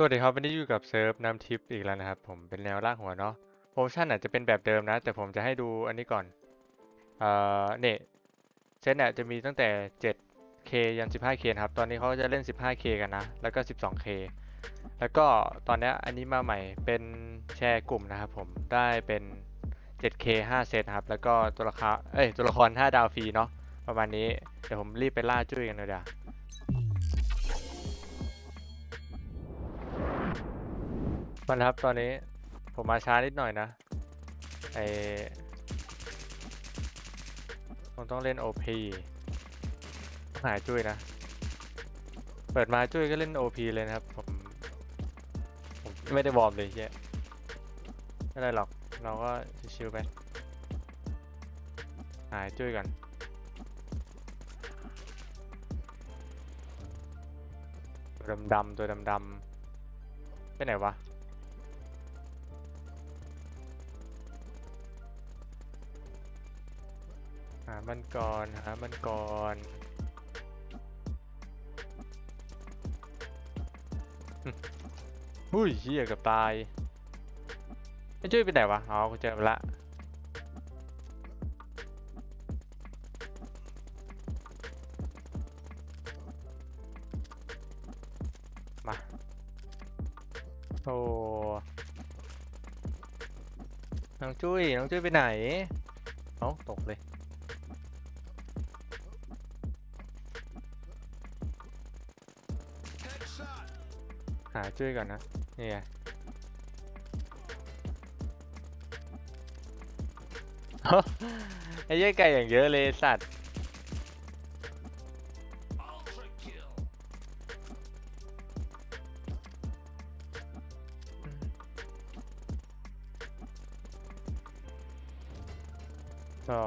สวัสดีครับวันนี้อยู่กับเซิร์ฟน้ำทิปอีกแล้วนะครับ ผมเป็นแนวลากหัวเนาะโปรโมชั่นอาจจะเป็นแบบเดิมนะ แต่ผมจะให้ดูอันนี้ก่อน เอ่อเนี่ยเซตเนี่ยจะมีตั้งแต่ 7K ยัน 15K นะครับ ตอนนี้เขาจะเล่น 15K กันนะ แล้วก็ 12K แล้วก็ตอนนี้อันนี้มาใหม่เป็นแชร์กลุ่มนะครับผมได้เป็น 7K 5 เซตครับ แล้วก็ตัวราคาเอ้ยตัวละคร 5 ดาวฟรีเนาะประมาณนี้ เดี๋ยวผมรีบไปล่าจุ้ยกันเลยเดี๋ยว มันครับตอนนี้ผมมาช้านิดหน่อยนะไอผมต้องเล่น OP ต้องหายจุ้ยนะ เปิดมาจุ้ยก็เล่น OP เลยนะครับ ผม ผมไม่ได้วอร์มเลยเฮียไม่ได้หรอก เราก็ชิวๆไป หายจุ้ยก่อนดำๆตัวดำๆไปไหนวะ มันก่อนหามันก่อนหุ้ยเหี้ยกับตายไอ้จุ้ยไปไหนวะอ๋อกูเจอละมาโอ้น้องจุ้ยน้องจุ้ยไปไหนเอ้าตกเลยาจุ้ยก่อนนะนี่ไงไอ้เหี้ยไก่อย่างเยอะเลยสัตว์ต่อ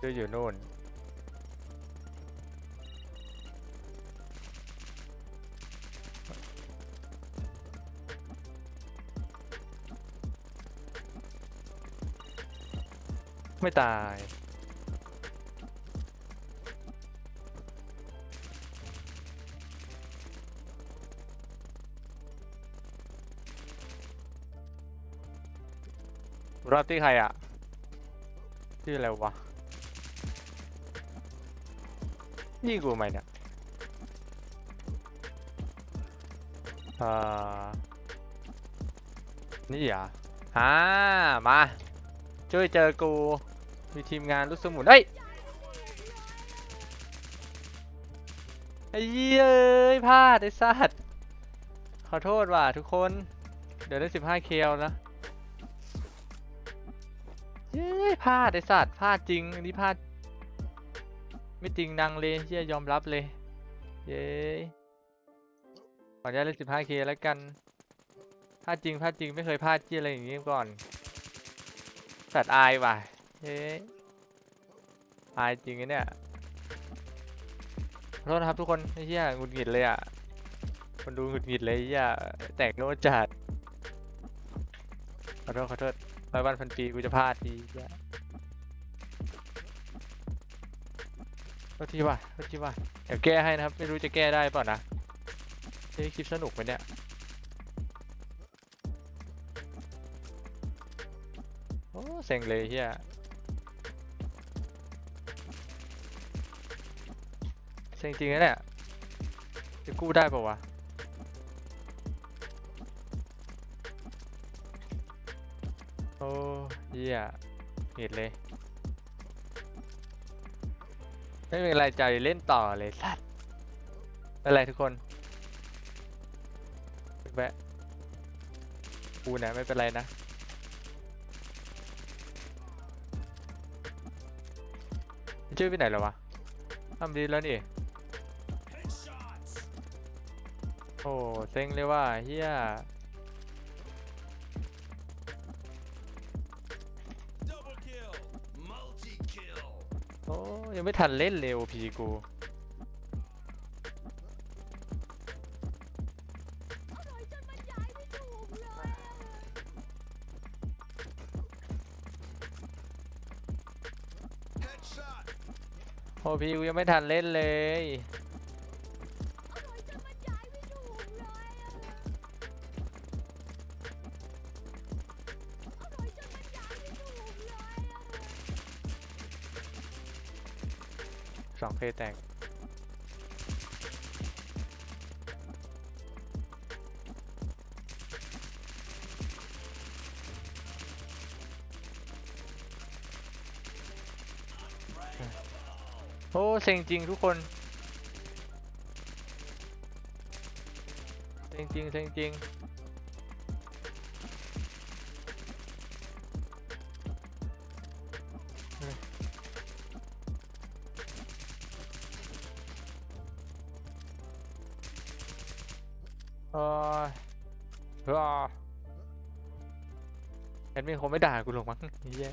จุ้ยอยู่นู่น ไม่ตายรอบที่ใครอะ ชื่ออะไรวะ นี่กูไหมเนี่ยอ่านี่เหรอะอ่ามา ช่วยเจอกู มีทีมงานรู้สมุนเอ้ยไอ้เฮ้ยเอ้ยพลาดไอ้สัตว์ขอโทษว่ะทุกคน เดี๋ยวได้สิบห้าเคลนะเย้ยพลาดไอ้สัตว์พลาดจริงอันนี้พลาด ไม่จริงนังเลยเฮียยอมรับเลย เย้ยขออนุญาตเล่นสิบห้าเคแล้วกันพลาดจริงพลาดจริงไม่เคยพลาดเหียอะไรอย่างงี้ก่อนสัตว์อายว่ะ เฮ้ยอายจริงเนี่ยขอโทษนะครับทุกคนไอ้เหี้ยหงุดหงิดเลยอะคนดูหงุดหงิดเลยไอ้เหี้ยแตกโน้ตจัดขอโทษขอโทษร้อยวันพันปีกูจะพลาดดีเหี้ยโทษทีว่ะโทษทีว่ะเดี๋ยวแก้ให้นะครับ ไม่รู้จะแก้ได้เปล่านะเฮ้ยคลิปสนุกไหมเนี่ยโอ้เซ็งเลยเฮีย เซ็งจริงนะเนี่ยจะกู้ได้ปะวะโอ้เฮียเหตุเลย ไม่เป็นไรใจเล่นต่อเลยสัตว์ไม่เป็นไรทุกคนแวะกูนะไม่เป็นไรนะชื่อไปไหนแล้ววะทำดีแล้วนี่ อ้เซ็งเลยว่าเฮียโอ้ยังไม่ทันเล่นเลยโอพีกูโอพีกูยังไม่ทันเล่นเลย สองเคแตกโอ้เซ็งจริงทุกคน เซ็งจริงเซ็งจริง ออเออแอดมินคงไม่ด่ากูหรอกมั้งเหี้ย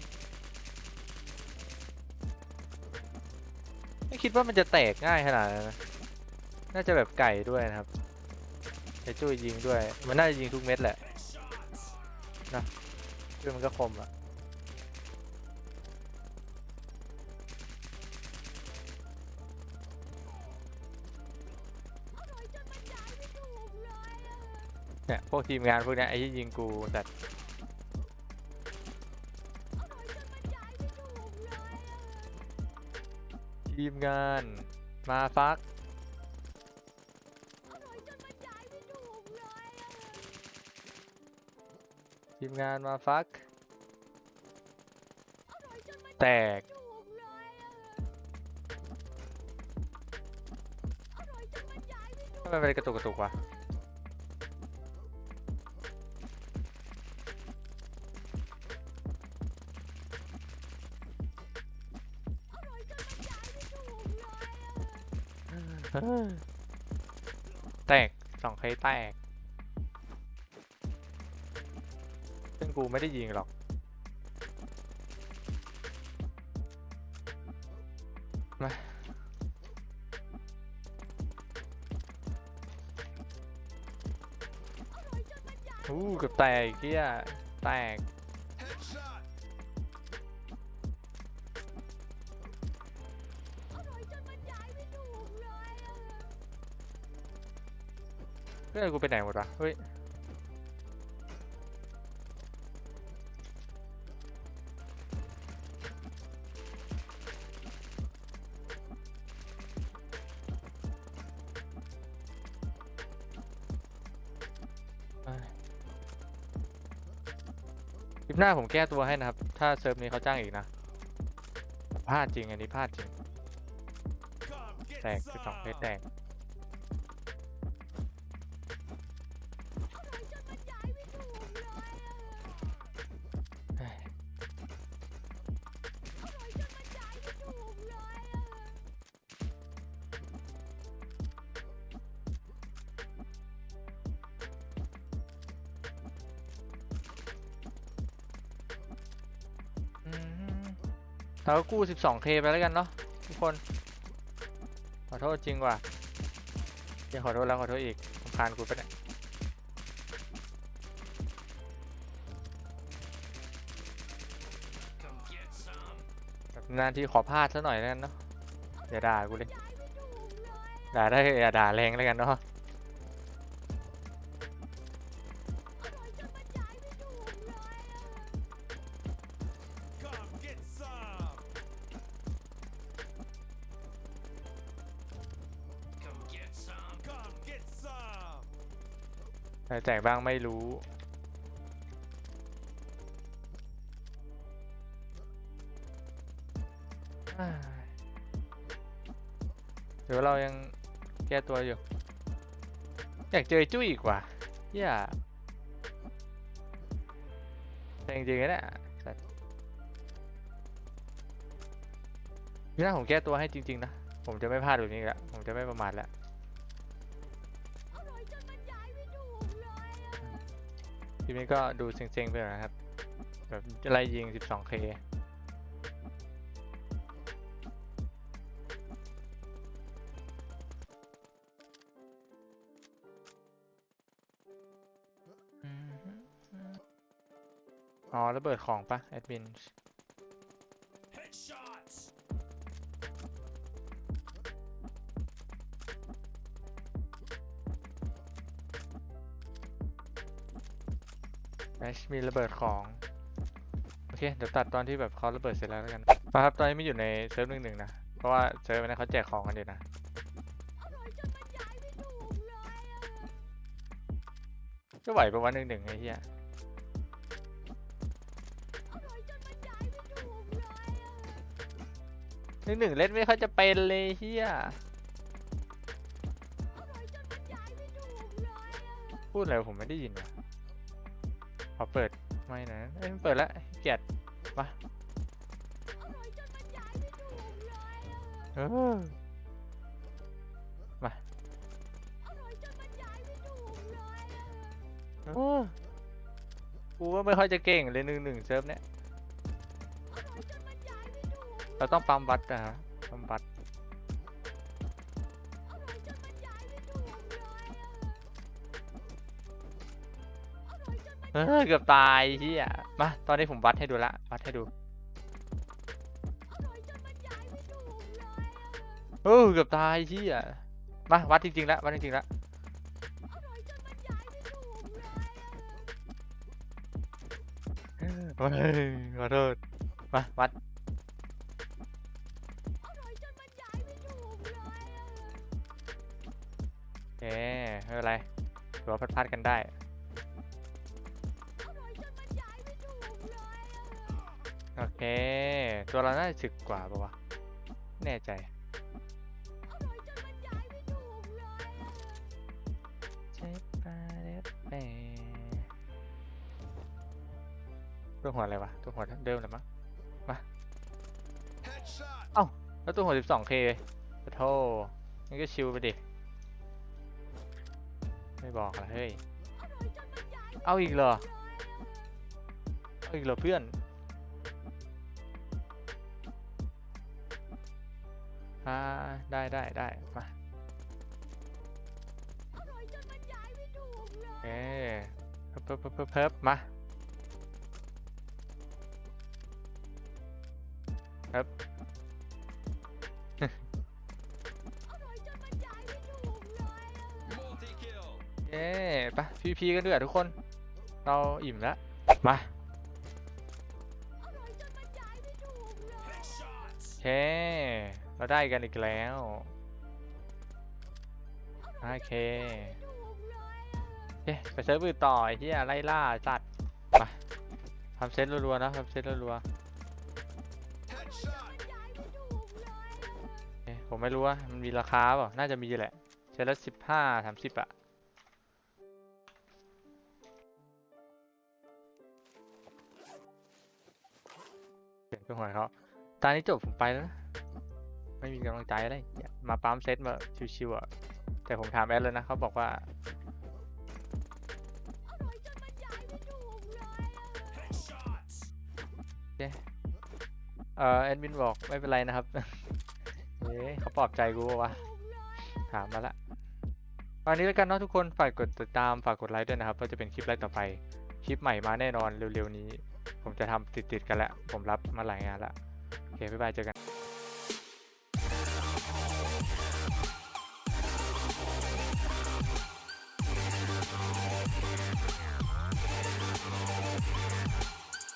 ไม่คิดว่ามันจะแตกง่ายขนาดนั้นนะน่าจะแบบไก่ด้วยนะครับไอจุ้ยยิงด้วย มันน่าจะยิงทุกเม็ดแหละนะจุ้ยมันก็คมอะ เนี่ยพวกทีมงานพวกเนี้ยไอ้ที่ยิงกูแต่ทีมงานมาฟักทีมงานมาฟัก แตกทำไมมันกระตุกกระตุกวะ แตกสองเคยแตก ซึ่งกูไม่ได้ยิงหรอก มาอู้กับแตกเกี้ย แตก พื่อนกูไปไหนหมดวะเฮ้ยคลิปหน้าผมแก้ตัวให้นะครับ ถ้าเซิร์ฟนี้เขาจ้างอีกนะพลาดจริงอันนี้พลาดจริงแตกคือสองเพชรแตก เราก็กู้ 12k ไปแล้วกันเนาะทุกคน ขอโทษจริงว่ะยังขอโทษแล้วขอโทษอีกผมคานกูไปเนี่ยนานที่ขอพลาดซะหน่อยแล้วกันเนาะอย่าด่ากูเลย ด่าได้อย่าด่าแรงแล้วกันเนาะ รแจกบ้างไม่รู้เดี๋ยวเรายังแก้ตัวอยู่ อยากเจอจุ้ยอีกว่ะเฮียแต่จริงๆนะเนี่ยสัตว์พี่หน้าผมแก้ตัวให้จริง ๆ นะ ผมจะไม่พลาดแบบนี้แล้ว ผมจะไม่ประมาทแล้ว ทีนี้ก็ดูเซ็งๆไปหน่อยนะครับ แบบไล่ยิง 12k อ๋อระเบิดของปะแอดมิน ชมีระเบิดของ โอเค เดี๋ยวตัดตอนที่แบบเขาระเบิดเสร็จแล้วแล้วกันมาครับ ตอนนี้ไม่อยู่ในเซิร์ฟหนึ่งหนึ่งนะโอราะว่าเซิร์ฟนั้นเขาแจกของกันอยู่นะก็ไหวประมาณหนึ่งหนึ่งไอ้เหี้ยหนึ่งหนึ่งเล่นไม่ค่อยจะเป็นเลยเฮียพูดอะไรผมไม่ได้ยินว่ะ อเปิดไม่นะเอ้ยเปิดแล้วเกลียดมาเออมาเออกูว่าไม่ค่อยจะเก่งเลยหนึ่งหนึ่งเซิร์ฟเนี้ยเราต้องปั๊มบัตรนะฮะปั๊มบัตร เกือบตายเฮียมา ตอนนี้ผมวัดให้ดูละ วัดให้ดูเออเกือบตายเฮียมา วัดจริงๆแล้ววัดจริงๆแล้วเฮ้ยขอโทษมา วัดโอเคไม่เป็นไรถือว่าพัดๆกันได้ โอเค ตัวเราน่าจะถึกกว่าปะวะ แน่ใจ ใช่ปะเด็ดแปตัวหัวอะไรวะ ตัวหัวเดิมเลยมั้งมา เอ้า แล้วตัวหัว 12k ขอโทษงั้นก็ชิวไปดิ ไม่บอกละเฮ้ย เอาอีกเหรอ เอาอีกเหรอเพื่อน อ่าได้ได้ได้มาเอ๊เพิ่มเพิ่มเพิ่มเพิ่มเพิ่มมาครับเย้ไปพีพีกันด้วยทุกคน เราอิ่มแล้วมาโอเค เราได้กันอีกแล้ว โอเคเย้ไปเซิร์ฟอื่นต่อไอ้ที่ไล่ล่าสัตว์มาทำเซตรัวๆนะทำเซตรัวๆผมไม่รู้ว่ามันมีราคาเปล่าน่าจะมีแหละเซตละสิบห้าสามสิบอะเสียงเครื่องหอยเขาตอนนี้จบผมไปแล้ว ไม่มีกำลังใจอะไรเนี่ยมาปั๊มเซตมาชิวๆอะแต่ผมถามแอดแล้วนะเขาบอกว่าเย้เอ่อแอดมินบอกไม่เป็นไรนะครับเฮ้ยเขาปลอบใจกูปะวะถามมาละวันนี้แล้วกันเนาะทุกคนฝากกดติดตามฝากกดไลค์ด้วยนะครับว่าจะเป็นคลิปแรกต่อไปคลิปใหม่มาแน่นอนเร็วๆนี้ ผมจะทำติดๆกันแล้วผมรับมาหลายงานละโอเคบ๊ายบายเจอกัน